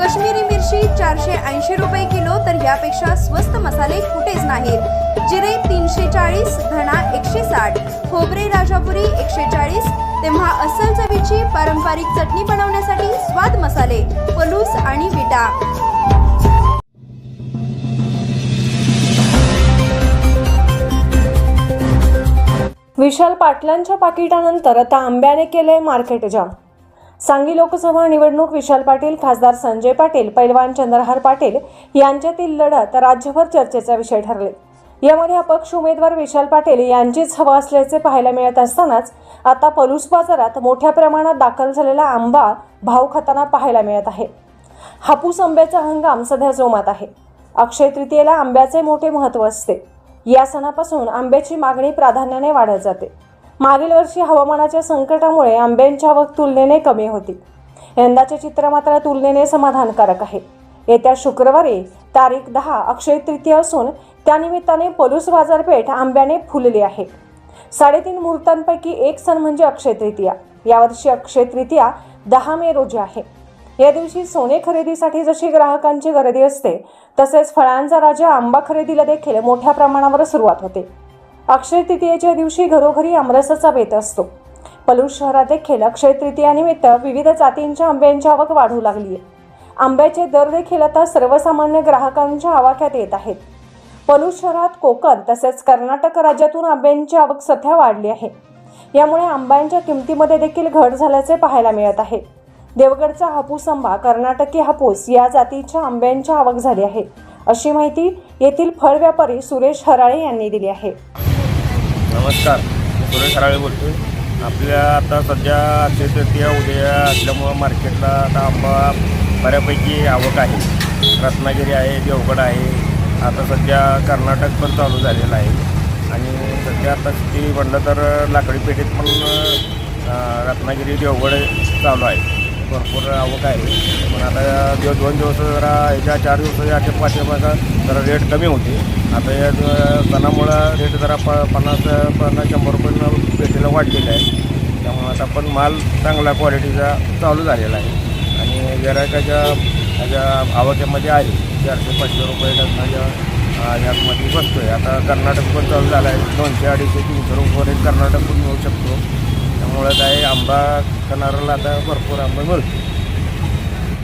कश्मीरी मिरची चारशे ऐंशी रुपये किलो तर यापेक्षा स्वस्त मसाले कुठेच नाहीत. जिरे तीनशे चाळीस धणा एकशे साठ खोबरे राजापुरी एकशे चाळीस. तेव्हा अस्सल चवीची पारंपरिक चटणी बनवण्यासाठी स्वाद मसाले पलूस आणि विटा. विशाल पाटलांच्या पाकिटानंतर आता आंब्याने केले मार्केट जाम. सांगली लोकसभा निवडणूक विशाल पाटील खासदार संजय पाटील पैलवान चंद्रहार पाटील यांच्यातील लढत राज्यभर चर्चेचा विषय ठरले. यामध्ये अपक्ष उमेदवार विशाल पाटील यांचीच हवा असल्याचे पाहायला मिळत असतानाच आता पलूस बाजारात मोठ्या प्रमाणात दाखल झालेला आंबा भाव खाताना पाहायला मिळत आहे. हापूस आंब्याचा हंगाम सध्या जोमात आहे. अक्षय तृतीयेला आंब्याचे मोठे महत्त्व असते. या सणापासून आंब्याची मागणी प्राधान्याने वाढत जाते. मागील वर्षी हवामानाच्या संकटामुळे आंब्यांची आवक तुलनेने कमी होती. यंदाचे चित्र मात्र तुलनेने समाधानकारक आहे. येत्या शुक्रवारी तारीख दहा अक्षय तृतीय असून त्यानिमित्ताने पलूस बाजारपेठ आंब्याने फुलली आहे. साडेतीन मुहूर्तांपैकी एक सण म्हणजे अक्षय तृतीया. यावर्षी अक्षय तृतीया दहा मे रोजी आहे. या दिवशी सोने खरेदीसाठी जशी ग्राहकांची गर्दी असते तसेच फळांचा राजा आंबा खरेदीला देखील मोठ्या प्रमाणावर सुरुवात होते. अक्षय तृतीयेच्या दिवशी घरोघरी आमरसाचा बेत असतो. पलूस शहरात देखील अक्षय तृतीयानिमित्त विविध जातींच्या आंब्यांची आवक वाढू लागली आहे. आंब्याचे दर देखील आता सर्वसामान्य ग्राहकांच्या आवाक्यात येत आहेत. पलूस शहरात कोकण तसेच कर्नाटक राज्यातून आंब्यांची आवक सध्या वाढली आहे. यामुळे आंब्यांच्या किमतीमध्ये देखील घट झाल्याचे पाहायला मिळत आहे. देवगडचा हापूस आंबा कर्नाटकी हापूस या जातीच्या आंब्यांची आवक झाली आहे अशी माहिती येथील फळ व्यापारी सुरेश हराळे यांनी दिली आहे. नमस्कार मी सुरेश हराळे आहे आपल्या आता सध्या अक्षय तृतीया उद्या असल्यामुळं मार्केटला आता आंबा बऱ्यापैकी आवक आहे. रत्नागिरी आहे देवगड आहे. आता सध्या कर्नाटक पण चालू झालेलं आहे. आणि सध्या आता किती म्हटलं तर लाकडी पेठेत पण रत्नागिरी देवगड चालू आहे. भरपूर आवक आहे. पण आता दिवस दोन दिवस जरा याच्या चार दिवसाच्या पाचशे रुपयाचा जरा रेट कमी होते. आता या सणामुळं रेट जरा प पन्नास पन्नास शंभर रुपये पेटीला वाढलेला आहे. त्यामुळे आता पण माल चांगला क्वालिटीचा चालू झालेला आहे. आणि गिरायकाच्या ह्याच्या आवाक्यामध्ये आहे. चारशे पाचशे रुपये डझनाच्या अं, बसतो आहे आता कर्नाटक पण चालू झाला आहे. दोनशे अडीचशे तीनशे रुपये कर्नाटक पण मिळू शकतो. आंबा करणाऱ्याला आता भरपूर आंबा मिळतो.